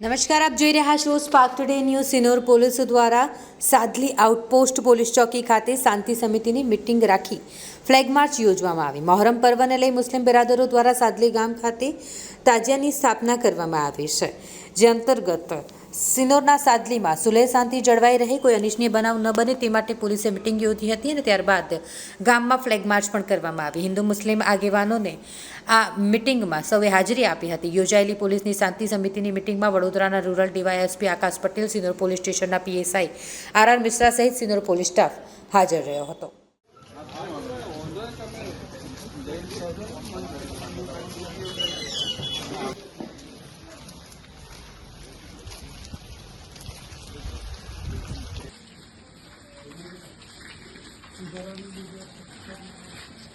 નમસ્કાર, આપ જોઈ રહ્યા છો Spark Today News Sinor police દ્વારા સાદલી આઉટપોસ્ટ પોલીસ ચોકી ખાતે શાંતિ સમિતિની મિટિંગ રાખી. ફ્લેગ માર્ચ યોજવામાં આવી. મોહરમ પર્વને લઈ મુસ્લિમ બિરાદરો દ્વારા સાદલી ગામ ખાતે તાજિયાની સ્થાપના કરવામાં આવી છે. જે અંતર્ગત સિનોરના સાદલીમાં સુલેહ શાંતિ જળવાઈ રહે, કોઈ અનિચ્છનીય બનાવ ન બને તે માટે પોલીસે મિટિંગ યોજી હતી અને ત્યારબાદ ગામમાં ફ્લેગ માર્ચ પણ કરવામાં આવી. હિન્દુ મુસ્લિમ આગેવાનોને આ મિટિંગમાં સૌએ હાજરી આપી હતી. યોજાયેલી પોલીસની શાંતિ સમિતિની મિટિંગમાં વડોદરાના rural DYSP Akash Patel, Sinor police સ્ટેશનના પીએસઆઈ આર આર મિશ્રા સહિત સિનોર પોલીસ સ્ટાફ હાજર રહ્યો હતો. Thank you.